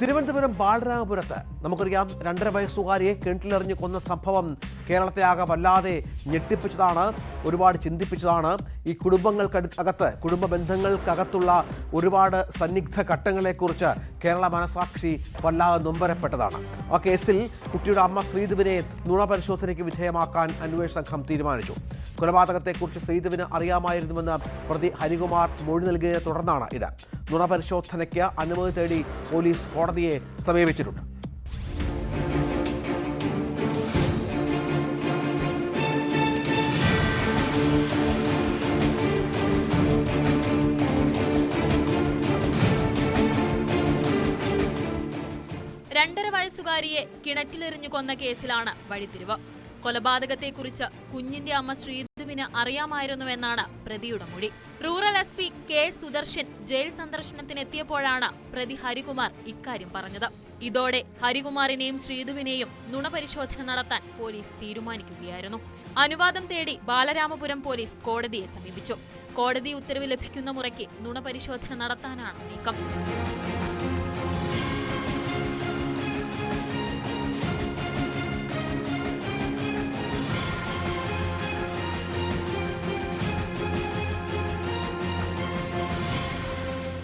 തിരുവനന്തപുരം ബാലരാമപുരത്ത് നമുക്കറിയാം രണ്ടര വയസ്സുകാരിയെ കിണറ്റിലെറിഞ്ഞ് കൊന്ന സംഭവം കേരളത്തെ ആകെ വല്ലാതെ ഞെട്ടിപ്പിച്ചതാണ് ഒരുപാട് ചിന്തിപ്പിച്ചതാണ്. ഈ കുടുംബങ്ങൾക്കടു അകത്ത് കുടുംബ ബന്ധങ്ങൾക്കകത്തുള്ള ഒരുപാട് സന്നിഗ്ധ ഘട്ടങ്ങളെക്കുറിച്ച് കേരള മനസാക്ഷി വല്ലാതെ നൊമ്പരപ്പെട്ടതാണ്. ആ കേസിൽ കുട്ടിയുടെ അമ്മ ശ്രീധുവിനെ നുണ പരിശോധനയ്ക്ക് വിധേയമാക്കാൻ അന്വേഷണ സംഘം തീരുമാനിച്ചു. കൊലപാതകത്തെക്കുറിച്ച് ശ്രീധുവിന് അറിയാമായിരുന്നുവെന്ന് പ്രതി ഹരികുമാർ മൊഴി നൽകിയതിനെ തുടർന്നാണ് ഇത്. നുണ പരിശോധനയ്ക്ക് അനുമതി തേടി പോലീസ് കോടതിയെ സമീപിച്ചിട്ടുണ്ട്. രണ്ടര വയസ്സുകാരിയെ കിണറ്റിലെറിഞ്ഞു കൊന്ന കേസിലാണ് വഴിത്തിരിവ്. കൊലപാതകത്തെക്കുറിച്ച് കുഞ്ഞിന്റെ അമ്മ ശ്രീധുവിന് അറിയാമായിരുന്നുവെന്നാണ് പ്രതിയുടെ മൊഴി. Rural S P K Sudarshan jail സന്ദർശനത്തിനെത്തിയപ്പോഴാണ് പ്രതി ഹരികുമാർ ഇക്കാര്യം പറഞ്ഞത്. ഇതോടെ ഹരികുമാറിനെയും ശ്രീധുവിനെയും നുണപരിശോധന നടത്താൻ പോലീസ് തീരുമാനിക്കുകയായിരുന്നു. അനുവാദം തേടി ബാലരാമപുരം പോലീസ് കോടതിയെ സമീപിച്ചു. കോടതി ഉത്തരവ് ലഭിക്കുന്ന മുറയ്ക്ക് നുണപരിശോധന നടത്താനാണ് നീക്കം.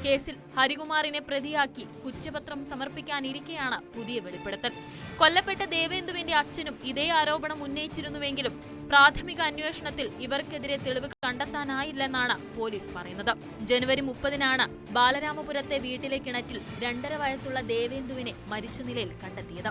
കേസിൽ ഹരികുമാറിനെ പ്രതിയാക്കി കുറ്റപത്രം സമർപ്പിക്കാനിരിക്കെയാണ് പുതിയ വെളിപ്പെടുത്തൽ. കൊല്ലപ്പെട്ട ദേവേന്ദുവിന്റെ അച്ഛനും ഇതേ ആരോപണം ഉന്നയിച്ചിരുന്നുവെങ്കിലും പ്രാഥമിക അന്വേഷണത്തിൽ ഇവർക്കെതിരെ തെളിവ് കണ്ടെത്താനായില്ലെന്നാണ് പോലീസ് പറയുന്നത്. ജനുവരി മുപ്പതിനാണ് ബാലരാമപുരത്തെ വീട്ടിലെ കിണറ്റിൽ രണ്ടര വയസ്സുള്ള ദേവേന്ദുവിനെ മരിച്ച നിലയിൽ കണ്ടെത്തിയത്.